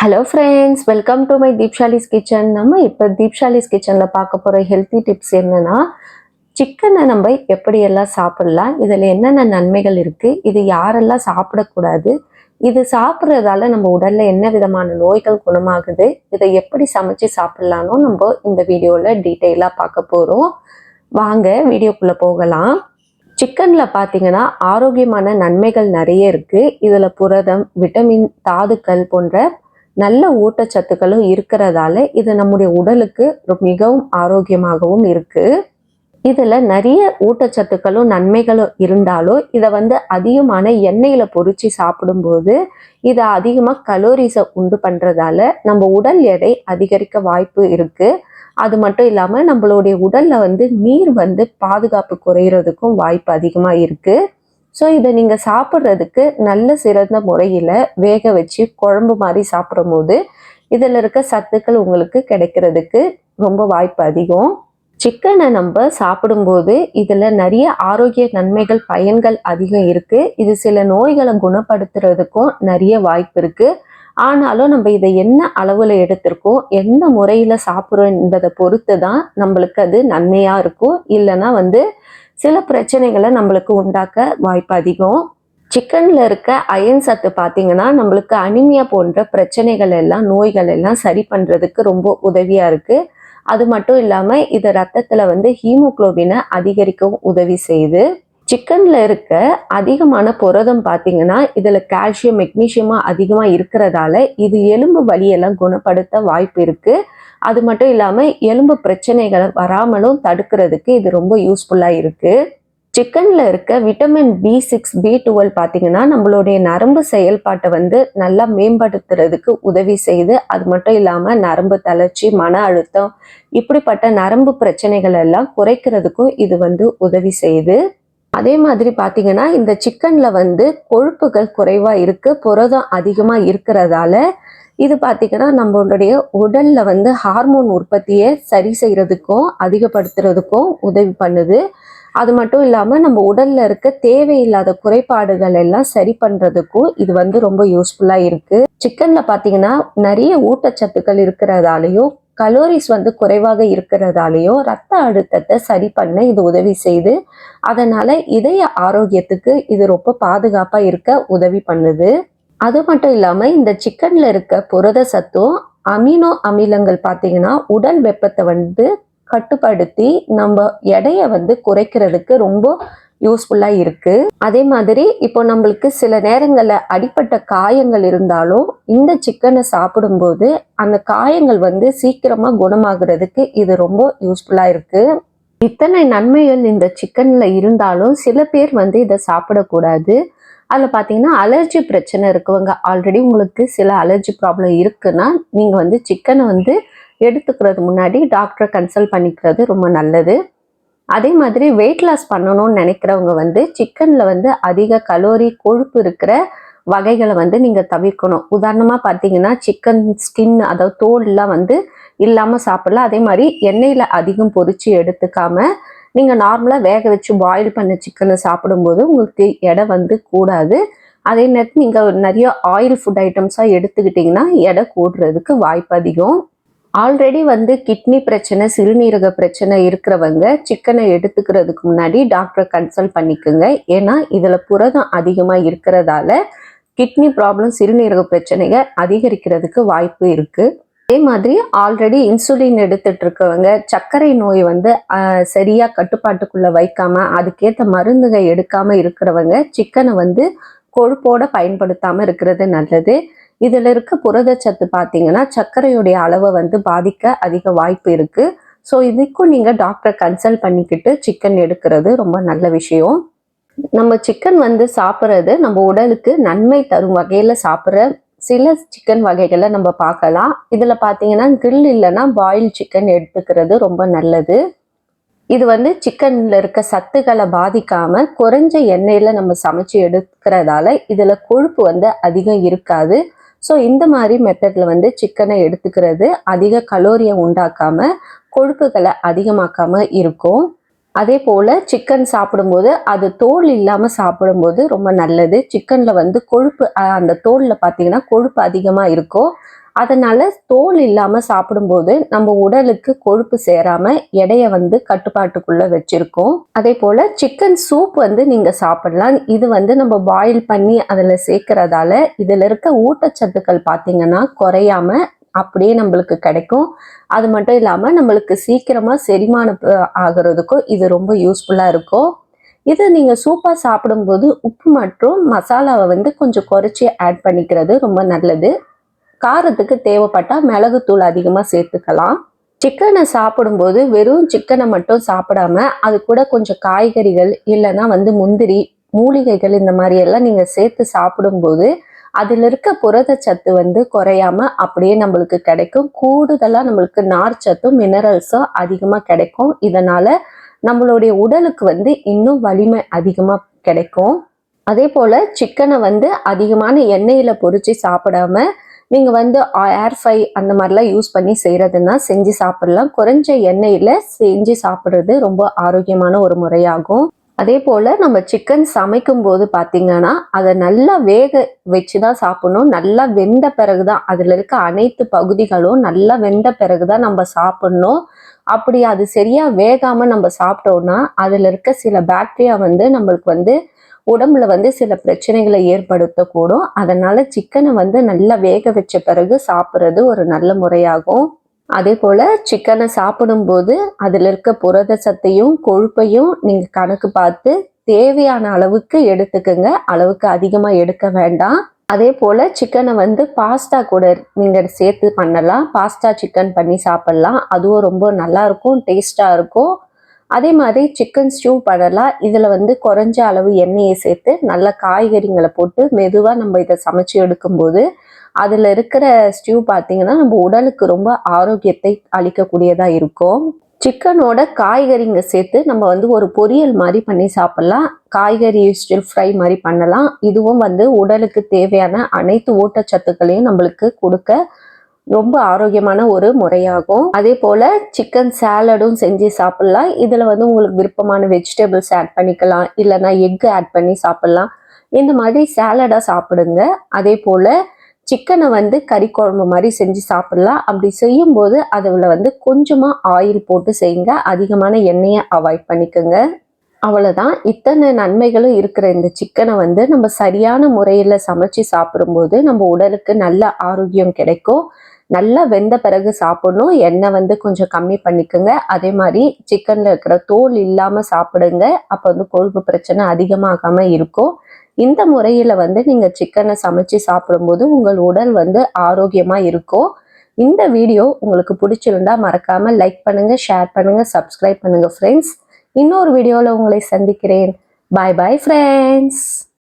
Hello friends welcome to my Deepshali's kitchen நம்ம இப்போ தீப்ஷாலிஸ் கிச்சனில் பார்க்க போகிற ஹெல்த்தி டிப்ஸ் என்னென்னா சிக்கனை நம்ம எப்படியெல்லாம் சாப்பிடலாம் இதில் என்னென்ன நன்மைகள் இருக்குது இது யாரெல்லாம் சாப்பிடக்கூடாது இது சாப்பிட்றதால நம்ம உடலில் என்ன விதமான நோய்கள் குணமாகுது இதை எப்படி சமைச்சு சாப்பிட்லான்னு நம்ம இந்த வீடியோவில் டீட்டெயிலாக பார்க்க போகிறோம் வாங்க வீடியோக்குள்ளே போகலாம். சிக்கனில் பார்த்தீங்கன்னா ஆரோக்கியமான நன்மைகள் நிறைய இருக்குது இதில் புரதம் விட்டமின் தாதுக்கள் போன்ற நல்ல ஊட்டச்சத்துக்களும் இருக்கிறதால இது நம்முடைய உடலுக்கு மிகவும் ஆரோக்கியமாகவும் இருக்கு. இதில் நிறைய ஊட்டச்சத்துக்களும் நன்மைகளும் இருந்தாலும் இதை வந்து அதிகமான எண்ணெயில் பொறிச்சு சாப்பிடும்போது இதை அதிகமாக கலோரிஸை உண்டு பண்ணுறதால நம்ம உடல் எடை அதிகரிக்க வாய்ப்பு இருக்குது அது மட்டும் இல்லாமல் நம்மளுடைய உடலில் வந்து நீர் வந்து பாதுகாப்பு குறையிறதுக்கும் வாய்ப்பு அதிகமாக இருக்கு. ஸோ இதை நீங்கள் சாப்பிட்றதுக்கு நல்ல சிறந்த முறையில் வேக வச்சு குழம்பு மாதிரி சாப்பிடும்போது இதில் இருக்க சத்துக்கள் உங்களுக்கு கிடைக்கிறதுக்கு ரொம்ப வாய்ப்பு அதிகம். சிக்கனை நம்ம சாப்பிடும்போது இதில் நிறைய ஆரோக்கிய நன்மைகள் பயன்கள் அதிகம் இருக்குது இது சில நோய்களை குணப்படுத்துறதுக்கும் நிறைய வாய்ப்பு இருக்குது ஆனாலும் நம்ம இதை என்ன அளவில் எடுத்திருக்கோம் எந்த முறையில் சாப்பிட்றோம் என்பதை பொறுத்து தான் நம்மளுக்கு அது நன்மையாக இருக்கும். இல்லைன்னா வந்து சில பிரச்சனைகளை நம்மளுக்கு உண்டாக்க வாய்ப்பு அதிகம். சிக்கனில் இருக்க அயன் சத்து பார்த்தீங்கன்னா நம்மளுக்கு அனிமியா போன்ற பிரச்சனைகள் எல்லாம் நோய்கள் எல்லாம் சரி பண்ணுறதுக்கு ரொம்ப உதவியாக இருக்குது அது மட்டும் இல்லாமல் இது ரத்தத்தில் வந்து ஹீமோகுளோபினை அதிகரிக்கவும் உதவி செய்யுது. சிக்கனில் இருக்க அதிகமான புரதம் பார்த்தீங்கன்னா இதில் கால்சியம் மெக்னீஷியமாக அதிகமாக இருக்கிறதால இது எலும்பு வலியெல்லாம் குணப்படுத்த வாய்ப்பு இருக்குது அது மட்டும் இல்லாமல் எலும்பு பிரச்சனைகளை வராமலும் தடுக்கிறதுக்கு இது ரொம்ப யூஸ்ஃபுல்லாக இருக்குது சிக்கனில் இருக்க vitamin B six B twelve பார்த்தீங்கன்னா நம்மளுடைய நரம்பு செயல்பாட்டை வந்து நல்லா மேம்படுத்துறதுக்கு உதவி செய்யுது. அது மட்டும் இல்லாமல் நரம்பு தளர்ச்சி மன அழுத்தம் இப்படிப்பட்ட நரம்பு பிரச்சனைகள் எல்லாம் குறைக்கிறதுக்கும் இது வந்து உதவி செய்யுது. அதே மாதிரி பார்த்தீங்கன்னா இந்த சிக்கனில் வந்து கொழுப்புகள் குறைவாக இருக்குது புரதம் அதிகமாக இருக்கிறதால இது பார்த்தீங்கன்னா நம்மளுடைய உடலில் வந்து ஹார்மோன் உற்பத்தியை சரி செய்கிறதுக்கும் அதிகப்படுத்துறதுக்கும் உதவி பண்ணுது. அது மட்டும் இல்லாமல் நம்ம உடலில் இருக்க தேவையில்லாத குறைபாடுகள் எல்லாம் சரி பண்ணுறதுக்கும் இது வந்து ரொம்ப யூஸ்ஃபுல்லாக இருக்குது சிக்கனில் பார்த்தீங்கன்னா நிறைய ஊட்டச்சத்துக்கள் இருக்கிறதாலையும் கலோரிஸ் வந்து குறைவாக இருக்கிறதாலையும் ரத்த அழுத்தத்தை சரி பண்ண இது உதவி செய்து அதனால் இதய ஆரோக்கியத்துக்கு இது ரொம்ப பாதுகாப்பாக இருக்க உதவி பண்ணுது. அது மட்டும் இல்லாமல் இந்த சிக்கனில் இருக்க புரத சத்தும் அமினோ அமிலங்கள் பார்த்தீங்கன்னா உடல் வெப்பத்தை வந்து கட்டுப்படுத்தி நம்ம எடையை வந்து குறைக்கிறதுக்கு ரொம்ப யூஸ்ஃபுல்லாக இருக்குது அதே மாதிரி இப்போ நம்மளுக்கு சில நேரங்களில் அடிப்பட்ட காயங்கள் இருந்தாலும் இந்த சிக்கனை சாப்பிடும்போது அந்த காயங்கள் வந்து சீக்கிரமாக குணமாகிறதுக்கு இது ரொம்ப யூஸ்ஃபுல்லாக இருக்குது இத்தனை நன்மைகள் இந்த சிக்கனில் இருந்தாலும் சில பேர் வந்து இதை சாப்பிடக்கூடாது. அதில் பார்த்தீங்கன்னா அலர்ஜி பிரச்சனை இருக்கவங்க ஆல்ரெடி உங்களுக்கு சில அலர்ஜி ப்ராப்ளம் இருக்குன்னா நீங்கள் வந்து சிக்கனை வந்து எடுத்துக்கிறது முன்னாடி டாக்டரை கன்சல்ட் பண்ணிக்கிறது ரொம்ப நல்லது. அதே மாதிரி வெயிட் லாஸ் பண்ணணும்னு நினைக்கிறவங்க வந்து சிக்கனில் வந்து அதிக கலோரி கொழுப்பு இருக்கிற வகைகளை வந்து நீங்கள் தவிர்க்கணும். உதாரணமாக பார்த்தீங்கன்னா சிக்கன் ஸ்கின் அதாவது தோல்லாம் வந்து இல்லாமல் சாப்பிடலாம் அதே மாதிரி எண்ணெயில் அதிகம் பொறிச்சு எடுத்துக்காமல் நீங்கள் நார்மலாக வேக வச்சு பாயில் பண்ண சிக்கனை சாப்பிடும்போது உங்களுக்கு எடை வந்து கூடாது. அதே நேரத்தில் நீங்கள் நிறைய ஆயில் ஃபுட் ஐட்டம்ஸாக எடுத்துக்கிட்டிங்கன்னா எடை கூடுறதுக்கு வாய்ப்பு அதிகம். ஆல்ரெடி வந்து கிட்னி பிரச்சனை சிறுநீரக பிரச்சனை இருக்கிறவங்க சிக்கனை எடுத்துக்கிறதுக்கு முன்னாடி டாக்டரை கன்சல்ட் பண்ணிக்கோங்க. ஏன்னா இதில் புரதம் அதிகமாக இருக்கிறதால கிட்னி ப்ராப்ளம் சிறுநீரக பிரச்சனைகள் அதிகரிக்கிறதுக்கு வாய்ப்பு இருக்குது அதே மாதிரி ஆல்ரெடி இன்சுலின் எடுத்துட்டு இருக்கவங்க சர்க்கரை நோய் வந்து சரியா கட்டுப்பாட்டுக்குள்ள வைக்காம அதுக்கேற்ற மருந்துகள் எடுக்காம இருக்கிறவங்க சிக்கனை வந்து கொழுப்போட பயன்படுத்தாம இருக்கிறது நல்லது. இதுல இருக்க புரதச்சத்து பார்த்தீங்கன்னா சர்க்கரையுடைய அளவை வந்து பாதிக்க அதிக வாய்ப்பு இருக்கு. ஸோ இதுக்கும் நீங்க டாக்டரை கன்சல்ட் பண்ணிக்கிட்டு சிக்கன் எடுக்கிறது ரொம்ப நல்ல விஷயம். நம்ம சிக்கன் வந்து சாப்பிட்றது நம்ம உடலுக்கு நன்மை தரும் வகையில சாப்பிட்ற சில சிக்கன் வகைகளை நம்ம பார்க்கலாம். இதில் பார்த்தீங்கன்னா கிரில் இல்லைன்னா பாயில் சிக்கன் எடுத்துக்கிறது ரொம்ப நல்லது. இது வந்து சிக்கனில் இருக்க சத்துக்களை பாதிக்காமல் குறைஞ்ச எண்ணெயில் நம்ம சமைச்சு எடுக்கிறதால இதில் கொழுப்பு வந்து அதிகம் இருக்காது. ஸோ இந்த மாதிரி மெத்தடில் வந்து சிக்கனை எடுத்துக்கிறது அதிக கலோரியை உண்டாக்காமல் கொழுப்புகளை அதிகமாக்காம இருக்கும். அதே போல் சிக்கன் சாப்பிடும்போது அது தோல் இல்லாமல் சாப்பிடும்போது ரொம்ப நல்லது. சிக்கனில் வந்து கொழுப்பு அந்த தோலில் பார்த்தீங்கன்னா கொழுப்பு அதிகமாக இருக்கும். அதனால் தோல் இல்லாமல் சாப்பிடும்போது நம்ம உடலுக்கு கொழுப்பு சேராமல் எடையை வந்து கட்டுப்பாட்டுக்குள்ளே வச்சுருக்கோம். அதே போல் சிக்கன் சூப் வந்து நீங்கள் சாப்பிடலாம். இது வந்து நம்ம பாயில் பண்ணி அதில் சேர்க்கறதால இதில் இருக்க ஊட்டச்சத்துக்கள் பார்த்தீங்கன்னா குறையாம அப்படியே நம்மளுக்கு கிடைக்கும். அது மட்டும் இல்லாமல் நம்மளுக்கு சீக்கிரமாக செரிமானம் ஆகிறதுக்கும் இது ரொம்ப யூஸ்ஃபுல்லாக இருக்கும். இது நீங்கள் சூப்பாக சாப்பிடும்போது உப்பு மற்றும் மசாலாவை வந்து கொஞ்சம் குறைச்சி ஆட் பண்ணிக்கிறது ரொம்ப நல்லது. காரத்துக்கு தேவைப்பட்டால் மிளகுத்தூள் அதிகமாக சேர்த்துக்கலாம். சிக்கனை சாப்பிடும்போது வெறும் சிக்கனை மட்டும் சாப்பிடாம அது கூட கொஞ்சம் காய்கறிகள் இல்லைன்னா வந்து முந்திரி மூலிகைகள் இந்த மாதிரி எல்லாம் நீங்கள் சேர்த்து சாப்பிடும்போது அதில் இருக்க புரதச்சத்து வந்து குறையாம அப்படியே நம்மளுக்கு கிடைக்கும். கூடுதலாக நம்மளுக்கு நார்ச்சத்தும் மினரல்ஸும் அதிகமாக கிடைக்கும். இதனால நம்மளுடைய உடலுக்கு வந்து இன்னும் வலிமை அதிகமாக கிடைக்கும். அதே போல் சிக்கனை வந்து அதிகமான எண்ணெயில் பொறிச்சு சாப்பிடாம நீங்கள் வந்து ஏர் ஃப்ரை அந்த மாதிரிலாம் யூஸ் பண்ணி செய்கிறதுன்னா செஞ்சு சாப்பிடலாம். குறைஞ்ச எண்ணெயில் செஞ்சு சாப்பிட்றது ரொம்ப ஆரோக்கியமான ஒரு முறையாகும். அதே போல் நம்ம சிக்கன் சமைக்கும் போது பார்த்தீங்கன்னா அதை நல்லா வேக வச்சு தான் சாப்பிடணும். நல்லா வெந்த பிறகு தான் அதில் இருக்க அனைத்து பகுதிகளும் நல்லா வெந்த பிறகு தான் நம்ம சாப்பிடணும். அப்படி அது சரியாக வேகாமல் நம்ம சாப்பிட்டோம்னா அதில் இருக்க சில பாக்டீரியா வந்து நம்மளுக்கு வந்து உடம்புல வந்து சில பிரச்சனைகளை ஏற்படுத்தக்கூடும். அதனால சிக்கனை வந்து நல்லா வேக வச்ச பிறகு சாப்பிட்றது ஒரு நல்ல முறையாகும். அதே போல் சிக்கனை சாப்பிடும்போது அதில் இருக்க புரத சத்தையும் கொழுப்பையும் நீங்கள் கணக்கு பார்த்து தேவையான அளவுக்கு எடுத்துக்கங்க. அளவுக்கு அதிகமாக எடுக்க வேண்டாம். அதே போல் சிக்கனை வந்து பாஸ்தா கூட நீங்கள் சேர்த்து பண்ணலாம். பாஸ்தா சிக்கன் பண்ணி சாப்பிட்லாம். அதுவும் ரொம்ப நல்லாயிருக்கும் டேஸ்ட்டாக இருக்கும். அதே மாதிரி சிக்கன் ஸ்டூ பண்ணலாம். இதில் வந்து குறைஞ்ச அளவு எண்ணெயை சேர்த்து நல்ல காய்கறிங்களை போட்டு மெதுவாக நம்ம இதை சமைச்சு எடுக்கும்போது அதில் இருக்கிற ஸ்டியூ பார்த்தீங்கன்னா நம்ம உடலுக்கு ரொம்ப ஆரோக்கியத்தை அளிக்கக்கூடியதாக இருக்கும். சிக்கனோட காய்கறிங்க சேர்த்து நம்ம வந்து ஒரு பொரியல் மாதிரி பண்ணி சாப்பிட்லாம். காய்கறி ஸ்டில் ஃப்ரை மாதிரி பண்ணலாம். இதுவும் வந்து உடலுக்கு தேவையான அனைத்து ஊட்டச்சத்துக்களையும் நம்மளுக்கு கொடுக்க ரொம்ப ஆரோக்கியமான ஒரு முறையாகும். அதே போல் சிக்கன் சாலடும் செஞ்சு சாப்பிடலாம். இதில் வந்து உங்களுக்கு விருப்பமான வெஜிடபிள்ஸ் ஆட் பண்ணிக்கலாம். இல்லைன்னா எக் ஆட் பண்ணி சாப்பிட்லாம். இந்த மாதிரி சாலடாக சாப்பிடுங்க. அதே போல் சிக்கனை வந்து கறி குழம்பு மாதிரி செஞ்சு சாப்பிடலாம். அப்படி செய்யும்போது அதில் வந்து கொஞ்சமாக ஆயில் போட்டு செய்யுங்க. அதிகமான எண்ணெயை அவாய்ட் பண்ணிக்கோங்க. அவ்வளோதான் இத்தனை நன்மைகளும் இருக்கிற இந்த சிக்கனை வந்து நம்ம சரியான முறையில் சமைச்சு சாப்பிடும்போது நம்ம உடலுக்கு நல்ல ஆரோக்கியம் கிடைக்கும். நல்லா வெந்த பிறகு சாப்பிடணும். எண்ணெய் வந்து கொஞ்சம் கம்மி பண்ணிக்கோங்க. அதே மாதிரி சிக்கனில் இருக்கிற தோல் இல்லாமல் சாப்பிடுங்க. அப்போ வந்து கொழுப்பு பிரச்சனை அதிகமாகாமல் இருக்கும். இந்த முறையில் வந்து நீங்கள் சிக்கனை சமைச்சு சாப்பிடும்போது உங்கள் உடல் வந்து ஆரோக்கியமாக இருக்கும் இந்த வீடியோ உங்களுக்கு பிடிச்சிருந்தா மறக்காமல் லைக் பண்ணுங்கள் ஷேர் பண்ணுங்கள் சப்ஸ்கிரைப் பண்ணுங்கள் ஃப்ரெண்ட்ஸ் இன்னொரு வீடியோவில் உங்களை சந்திக்கிறேன். பாய் பாய் ஃப்ரெண்ட்ஸ்